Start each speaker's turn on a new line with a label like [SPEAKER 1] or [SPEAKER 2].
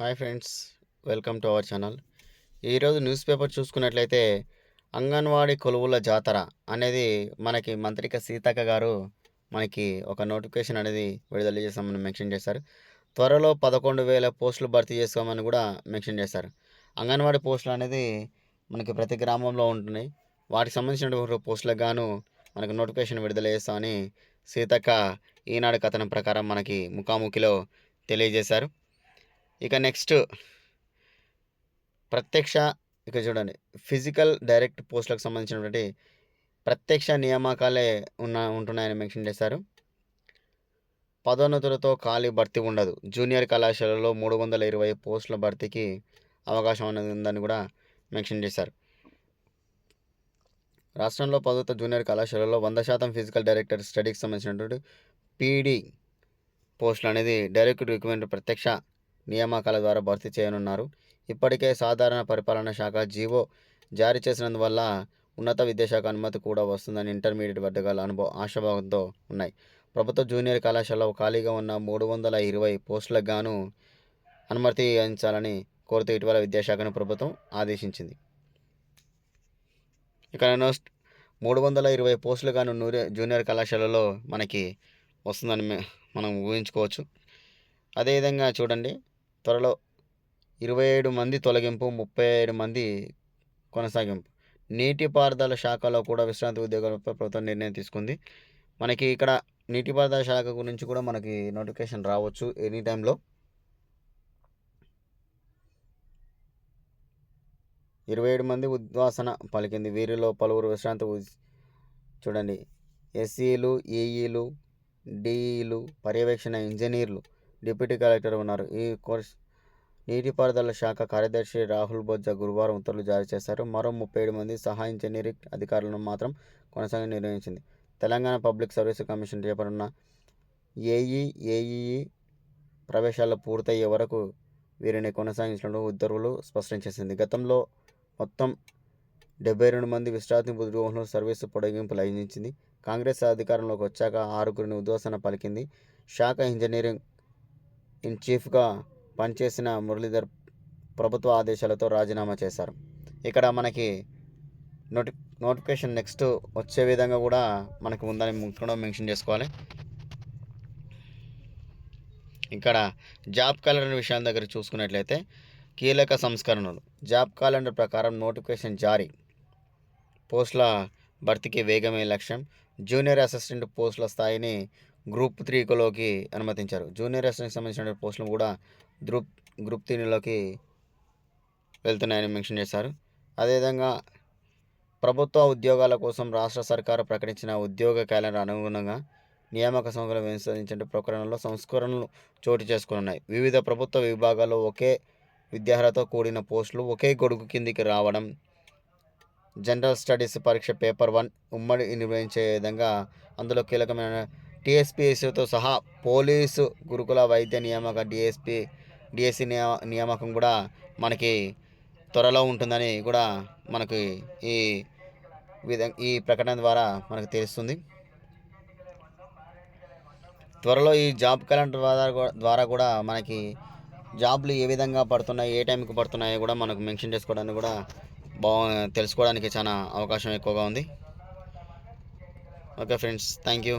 [SPEAKER 1] Hi friends welcome to our channel. ఈరోజు news paper చూసుకున్నట్లయితే అంగన్వాడీ కొలువుల జాతర అనేది మనకి మంత్రిక సీతక్క గారు మనకి ఒక నోటిఫికేషన్ అనేది విడుదల చేస్తామని మెన్షన్ చేశారు. త్వరలో పదకొండు వేల పోస్టులు భర్తీ చేసుకోమని కూడా మెన్షన్ చేశారు. అంగన్వాడీ పోస్టులు అనేది మనకి ప్రతి గ్రామంలో ఉంటున్నాయి. వాటికి సంబంధించిన పోస్టులకు గాను మనకు నోటిఫికేషన్ విడుదల చేస్తామని సీతక్క ఈనాడు కథనం ప్రకారం మనకి ముఖాముఖిలో తెలియజేశారు. ఇక నెక్స్ట్ ప్రత్యక్ష ఇక చూడండి ఫిజికల్ డైరెక్ట్ పోస్టులకు సంబంధించినటువంటి ప్రత్యక్ష నియామకాలే ఉన్న ఉంటున్నాయని మెన్షన్ చేశారు. పదోన్నతులతో ఖాళీ భర్తీ ఉండదు. జూనియర్ కళాశాలలో మూడు వందల ఇరవై పోస్టుల భర్తీకి అవకాశం అనేది ఉందని కూడా మెన్షన్ చేశారు. రాష్ట్రంలో పదోత జూనియర్ కళాశాలలో వంద శాతం ఫిజికల్ డైరెక్టర్ స్టడీకి సంబంధించినటువంటి పీడీ పోస్టులు అనేది డైరెక్ట్ రిక్రూట్మెంట్ ప్రత్యక్ష నియామకాల ద్వారా భర్తీ చేయనున్నారు. ఇప్పటికే సాధారణ పరిపాలనా శాఖ జీవో జారీ చేసినందువల్ల ఉన్నత విద్యాశాఖ అనుమతి కూడా వస్తుందని ఇంటర్మీడియట్ వర్గాల అనుభవం ఆశాభావంతో ఉన్నాయి. ప్రభుత్వ జూనియర్ కళాశాలలో ఖాళీగా ఉన్న మూడు వందల ఇరవై పోస్టులకు గాను అనుమతి అందించాలని కోరుతూ ఇటీవల విద్యాశాఖను ప్రభుత్వం ఆదేశించింది. ఇక నెక్స్ట్ మూడు వందల ఇరవై పోస్టులు గాను నూరే జూనియర్ కళాశాలలో మనకి వస్తుందని మే- మనం ఊహించుకోవచ్చు. అదేవిధంగా చూడండి త్వరలో ఇరవై ఏడు మంది తొలగింపు ముప్పై ఏడు మంది కొనసాగింపు. నీటిపారుదల శాఖలో కూడా విశ్రాంతి ఉద్యోగాలపై ప్రభుత్వం నిర్ణయం తీసుకుంది. మనకి ఇక్కడ నీటిపారుదల శాఖ గురించి కూడా మనకి నోటిఫికేషన్ రావచ్చు ఎనీ టైంలో. ఇరవై ఏడు మంది ఉద్వాసన పలికింది. వీరిలో పలువురు విశ్రాంతి చూడండి. ఎస్సీలు ఏఈలు డిఈలు పర్యవేక్షణ ఇంజనీర్లు డిప్యూటీ కలెక్టర్ ఉన్నారు. ఈ కోర్స్ నీటిపారుదల శాఖ కార్యదర్శి రాహుల్ బొజ్జ గురువారం ఉత్తర్వులు జారీ చేశారు. మరో ముప్పై ఏడు మంది సహాయ ఇంజనీరింగ్ అధికారులను మాత్రం కొనసాగి నిర్వహించింది తెలంగాణ పబ్లిక్ సర్వీస్ కమిషన్ చేపడున్న ఏఈ ఏఈఈ ప్రవేశాలు పూర్తయ్యే వరకు వీరిని కొనసాగించడం ఉత్తర్వులు స్పష్టం చేసింది. గతంలో మొత్తం డెబ్బై రెండు మంది విశ్రాంతి ఉద్యోగంలో సర్వీసు పొడిగింపులు అందించింది కాంగ్రెస్ అధికారంలోకి వచ్చాక ఆరుగురిని ఉద్వాసన పలికింది. శాఖ ఇంజనీరింగ్ ఇన్ చీఫ్గా పనిచేసిన మురళీధర్ ప్రభుత్వ ఆదేశాలతో రాజీనామా చేశారు. ఇక్కడ మనకి నోటి నోటిఫికేషన్ నెక్స్ట్ వచ్చే విధంగా కూడా మనకు ఉందని కూడా మెన్షన్ చేసుకోవాలి. ఇక్కడ జాబ్ క్యాలెండర్ విషయం దగ్గర చూసుకున్నట్లయితే కీలక సంస్కరణలు. జాబ్ క్యాలెండర్ ప్రకారం నోటిఫికేషన్ జారీ. పోస్టుల భర్తీకి వేగమే లక్ష్యం. జూనియర్ అసిస్టెంట్ పోస్టుల స్థాయిని గ్రూప్ త్రీలోకి అనుమతించారు. జూనియర్ అసిస్టెంట్కి సంబంధించిన పోస్టులు కూడా గ్రూప్ గ్రూప్ త్రీలోకి వెళ్తున్నాయని మెన్షన్ చేశారు. అదేవిధంగా ప్రభుత్వ ఉద్యోగాల కోసం రాష్ట్ర సర్కారు ప్రకటించిన ఉద్యోగ క్యాలెండర్ అనుగుణంగా నియామక సంస్థలు విస్తరించే ప్రకరణలో సంస్కరణలు చోటు చేసుకున్నాయి వివిధ ప్రభుత్వ విభాగాల్లో ఒకే విద్యార్హతతో కూడిన పోస్టులు ఒకే గొడుగు కిందికి రావడం జనరల్ స్టడీస్ పరీక్ష పేపర్ వన్ ఉమ్మడి నిర్వహించే విధంగా అందులో కీలకమైన టీఎస్పీఎస్తో సహా పోలీసు గురుకుల వైద్య నియామక డిఎస్పి డిఎస్సి నియా నియామకం కూడా మనకి త్వరలో ఉంటుందని కూడా మనకి ఈ విధ ఈ ప్రకటన ద్వారా మనకు తెలుస్తుంది. త్వరలో ఈ జాబ్ క్యాలెండర్ ద్వారా కూడా మనకి జాబ్లు ఏ విధంగా పడుతున్నాయి ఏ టైంకి పడుతున్నాయో కూడా మనకు మెన్షన్ చేసుకోవడానికి కూడా బాగు తెలుసుకోవడానికి చాలా అవకాశం ఎక్కువగా ఉంది. Okay friends thank you.